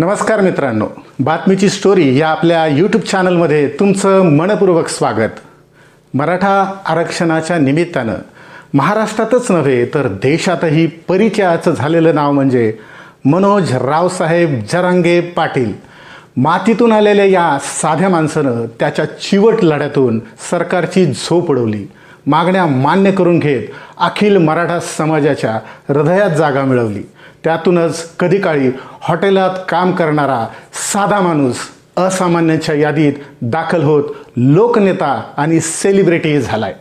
नमस्कार मित्रांनो. बातमीची स्टोरी या आपल्या यूट्यूब चॅनलमध्ये तुमचं मनपूर्वक स्वागत. मराठा आरक्षणाच्या निमित्तानं महाराष्ट्रातच नव्हे तर देशातही परिचयाचं झालेलं नाव म्हणजे मनोज रावसाहेब जरांगे पाटील. मातीतून आलेल्या या साध्या माणसानं त्याच्या चिवट लढ्यातून सरकारची झोप उडवली. मागण्या मान्य करून घेत अखिल मराठा समाजाच्या हृदयात जागा मिळवली. त्यातूनच कधी काळी हॉटेलात काम करणारा साधा माणूस असामान्यांच्या यादीत दाखल होत लोकनेता आणि सेलिब्रिटी झालाय.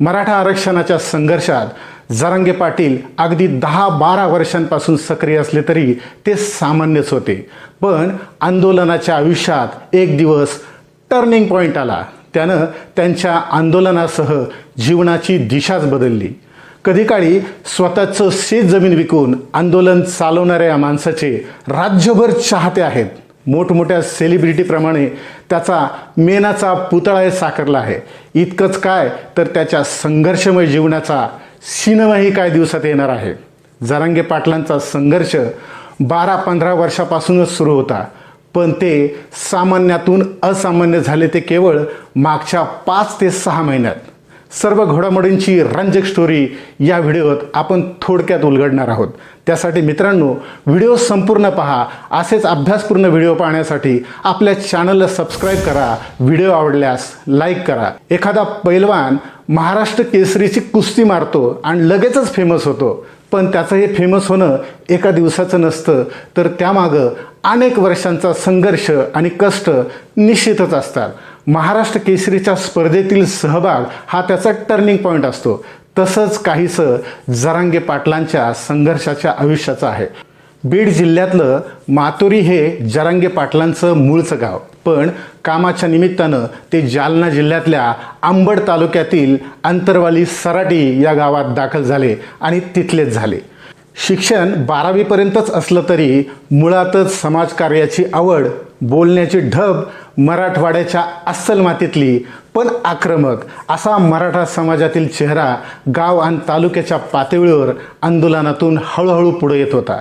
मराठा आरक्षणाच्या संघर्षात जरांगे पाटील अगदी दहा बारा वर्षांपासून सक्रिय असले तरी ते सामान्यच होते. पण आंदोलनाच्या आयुष्यात एक दिवस टर्निंग पॉईंट आला. त्यानं त्यांच्या आंदोलनासह जीवनाची दिशाच बदलली. कधी काळी स्वतःचं शेत जमीन विकून आंदोलन चालवणाऱ्या या माणसाचे राज्यभर चाहते आहेत. मोठमोठ्या सेलिब्रिटीप्रमाणे त्याचा मेनाचा पुतळा साकारला आहे. इतकंच काय तर त्याच्या संघर्षमय जीवनाचा सिनेमाही काय दिवसात येणार आहे. जरांगे पाटलांचा संघर्ष बारा पंधरा वर्षापासूनच सुरू होता. पण ते सामान्यातून असामान्य झाले ते केवळ मागच्या पाच ते सहा महिन्यात. सर्व घडामोडींची रंजक स्टोरी या व्हिडिओत आपण थोडक्यात उलगडणार आहोत. त्यासाठी मित्रांनो व्हिडिओ संपूर्ण पहा. असेच अभ्यासपूर्ण व्हिडिओ पाहण्यासाठी आपल्या चॅनलला सबस्क्राईब करा. व्हिडिओ आवडल्यास लाईक करा. एखादा पैलवान महाराष्ट्र केसरीची कुस्ती मारतो आणि लगेचच फेमस होतो. पण त्याचं हे फेमस होणं एका दिवसाचं नसतं. तर त्यामागं अनेक वर्षांचा संघर्ष आणि कष्ट निश्चितच असतात. महाराष्ट्र केसरीच्या स्पर्धेतील सहभाग हा त्याचा टर्निंग पॉईंट असतो. तसंच काहीसं जरांगे पाटलांच्या संघर्षाच्या आयुष्याचं आहे. बीड जिल्ह्यातलं मातोरी हे जरांगे पाटलांचं मूळचं गाव. पण कामाच्या निमित्तानं ते जालना जिल्ह्यातल्या आंबड तालुक्यातील अंतरवाली सराटी या गावात दाखल झाले आणि तिथलेच झाले. शिक्षण बारावीपर्यंतच असलं तरी मुळातच समाजकार्याची आवड बोलण्याची ढब मराठवाड्याच्या अस्सल मातीतली पण आक्रमक. असा मराठा समाजातील चेहरा गाव आणि तालुक्याच्या पातळीवर आंदोलनातून हळूहळू पुढे येत होता.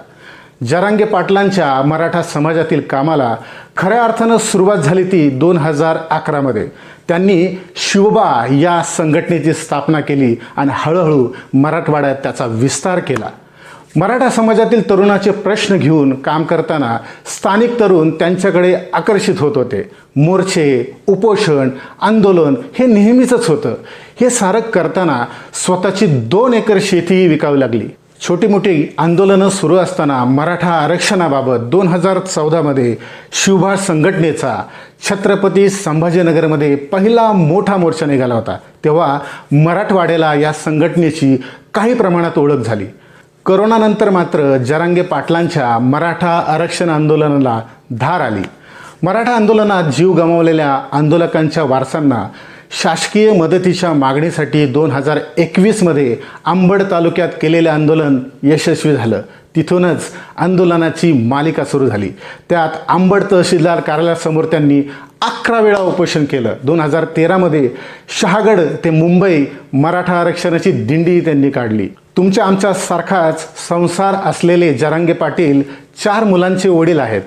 जरांगे पाटलांच्या मराठा समाजातील कामाला खऱ्या अर्थानं सुरुवात झाली ती दोन हजार अकरामध्ये त्यांनी शिवबा या संघटनेची स्थापना केली आणि हळूहळू मराठवाड्यात त्याचा विस्तार केला. मराठा समाजातील तरुणाचे प्रश्न घेऊन काम करताना स्थानिक तरुण त्यांच्याकडे आकर्षित होत होते. मोर्चे उपोषण आंदोलन हे नेहमीचंच होतं. हे सारं करताना स्वतःची दोन एकर शेतीही विकावी लागली. छोटी मोठी आंदोलनं सुरू असताना मराठा आरक्षणाबाबत दोन हजार चौदामध्ये शिवभा संघटनेचा छत्रपती संभाजीनगरमध्ये पहिला मोठा मोर्चा निघाला होता. तेव्हा मराठवाड्याला या संघटनेची काही प्रमाणात ओळख झाली. करोनानंतर मात्र जरांगे पाटलांच्या मराठा आरक्षण आंदोलनाला धार आली. मराठा आंदोलनात जीव गमावलेल्या आंदोलकांच्या वारसांना शासकीय मदतीच्या मागणीसाठी दोन हजार एकवीसमध्ये आंबड तालुक्यात केलेले आंदोलन यशस्वी झालं. तिथूनच आंदोलनाची मालिका सुरू झाली. त्यात आंबड तहसीलदार कार्यालयासमोर त्यांनी अकरा वेळा उपोषण केलं. दोन हजार तेरामध्ये शहागड ते मुंबई मराठा आरक्षणाची दिंडी त्यांनी काढली. तुमच्या आमच्या सारखाच संसार असलेले जरांगे पाटील चार मुलांचे वडील आहेत.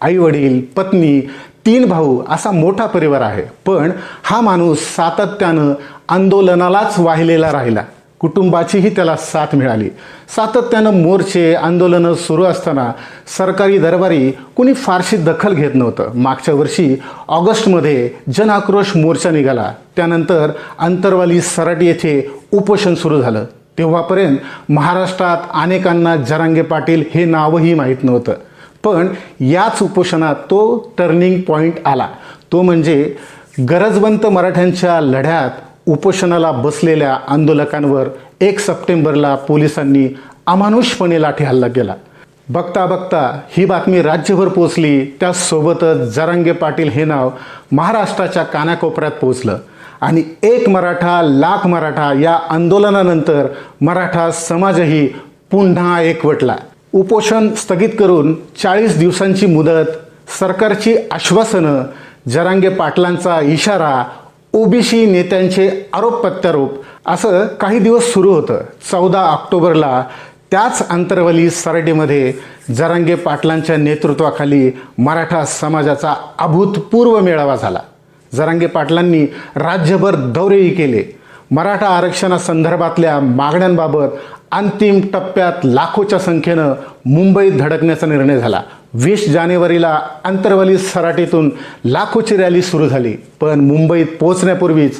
आई वडील पत्नी तीन भाऊ असा मोठा परिवार आहे. पण हा माणूस सातत्यानं आंदोलनालाच वाहिलेला राहिला. कुटुंबाचीही त्याला साथ मिळाली. सातत्यानं मोर्चे आंदोलनं सुरू असताना सरकारी दरबारी कुणी फारशी दखल घेत नव्हतं. मागच्या वर्षी ऑगस्टमध्ये जन आक्रोश मोर्चा निघाला. त्यानंतर अंतरवाली सराट येथे उपोषण सुरू झालं. तेव्हापर्यंत महाराष्ट्रात अनेकांना जरांगे पाटील हे नावही माहीत नव्हतं. पण याच उपोषणात तो टर्निंग पॉईंट आला. तो म्हणजे गरजवंत मराठ्यांच्या लढ्यात उपोषणाला बसलेल्या आंदोलकांवर एक सप्टेंबरला पोलिसांनी अमानुषपणे लाठी हल्ला केला. बघता बघता ही बातमी राज्यभर पोचली त्यासोबतच जरांगे पाटील हे नाव महाराष्ट्राच्या कानाकोपऱ्यात पोचलं आणि एक मराठा लाख मराठा या आंदोलनानंतर मराठा समाजही पुन्हा एकवटला. उपोषण स्थगित करून चाळीस दिवसांची मुदत सरकारची आश्वासनं जरांगे पाटलांचा इशारा ओबीसी नेत्यांचे आरोप प्रत्यारोप असं काही दिवस सुरू होतं. चौदा ऑक्टोबरला त्याच अंतरवली सरडीमध्ये जरांगे पाटलांच्या नेतृत्वाखाली मराठा समाजाचा अभूतपूर्व मेळावा झाला. जरांगे पाटलांनी राज्यभर दौरेही केले. मराठा आरक्षणासंदर्भातल्या मागण्यांबाबत अंतिम टप्प्यात लाखोच्या संख्येनं मुंबईत धडकण्याचा निर्णय झाला. वीस जानेवारीला अंतर्वली सराटीतून लाखोची रॅली सुरू झाली. पण मुंबईत पोचण्यापूर्वीच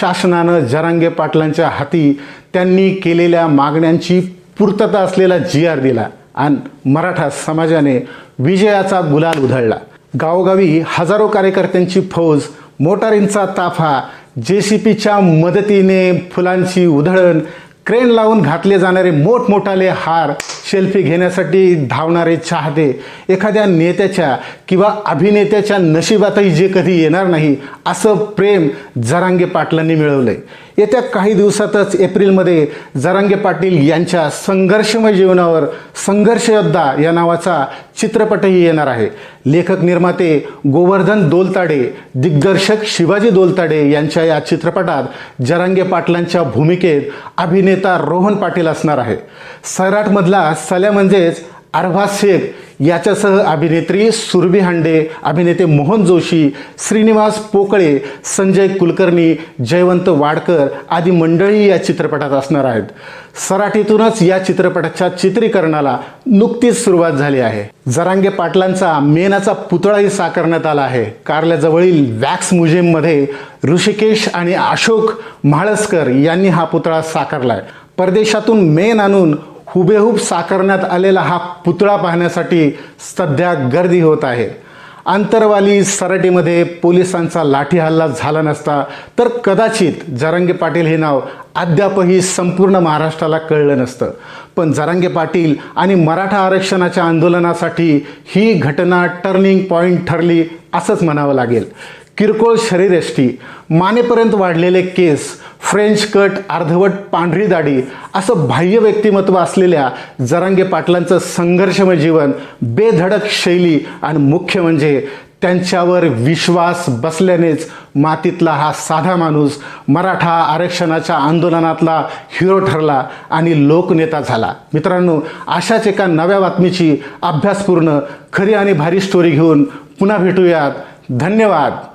शासनानं जरांगे पाटलांच्या हाती त्यांनी केलेल्या मागण्यांची पूर्तता असलेला जी आर दिला आणि मराठा समाजाने विजयाचा गुलाल उधळला. गावोगावी हजारो कार्यकर्त्यांची फौज मोटारींचा ताफा जे सी पीच्या मदतीने फुलांची उधळण क्रेन लावून घातले जाणारे मोठमोठाले हार सेल्फी घेण्यासाठी धावणारे चाहते. एखाद्या नेत्याच्या किंवा अभिनेत्याच्या नशिबातही जे कधी येणार नाही असं प्रेम जरांगे पाटलांनी मिळवलं आहे येत्या काही दिवसातच एप्रिलमध्ये जरांगे पाटील यांच्या संघर्षमय जीवनावर संघर्षयोद्धा या नावाचा चित्रपटही येणार आहे. लेखक निर्माते गोवर्धन दोलताडे दिग्दर्शक शिवाजी दोलताडे यांच्या या चित्रपटात जरांगे पाटलांच्या भूमिकेत अभिनेता रोहन पाटील असणार आहे. सैराटमधला सल्या म्हणजेच अरबाज शेख याच्यासह अभिनेत्री सुरभी हांडे अभिनेते मोहन जोशी श्रीनिवास पोकळे संजय कुलकर्णी जयवंत वाडकर आदी मंडळी या चित्रपटात असणार आहेत. सराठीतूनच या चित्रपटाच्या चित्रीकरणाला नुकतीच सुरुवात झाली आहे. जरांगे पाटलांचा मेनाचा पुतळाही साकारण्यात आला आहे. कारल्याजवळील वॅक्स म्युझियममध्ये ऋषिकेश आणि अशोक म्हाळसकर यांनी हा पुतळा साकारलाय. परदेशातून मेन आणून हुबेहूब साकारण्यात आलेला हा पुतळा पाहण्यासाठी सध्या गर्दी होत आहे. आंतरवाली सराटीमध्ये पोलिसांचा लाठी हल्ला झाला नसता तर कदाचित जरांगे पाटील हे नाव अद्यापही संपूर्ण महाराष्ट्राला कळलं नसतं. पण जरांगे पाटील आणि मराठा आरक्षणाच्या आंदोलनासाठी ही घटना टर्निंग पॉईंट ठरली असंच म्हणावं लागेल. किरकोळ शरीरयष्टी मानेपर्यंत वाढलेले केस फ्रेंच कट अर्धवट पांढरी दाढी असं बाह्य व्यक्तिमत्व असलेल्या जरांगे पाटलांचं संघर्षमय जीवन बेधडक शैली आणि मुख्य म्हणजे त्यांच्यावर विश्वास बसल्यानेच मातीतला हा साधा माणूस मराठा आरक्षणाच्या आंदोलनातला हिरो ठरला आणि लोकनेता झाला. मित्रांनो अशाच एका नव्या बातमीची अभ्यासपूर्ण खरी आणि भारी स्टोरी घेऊन पुन्हा भेटूयात. धन्यवाद.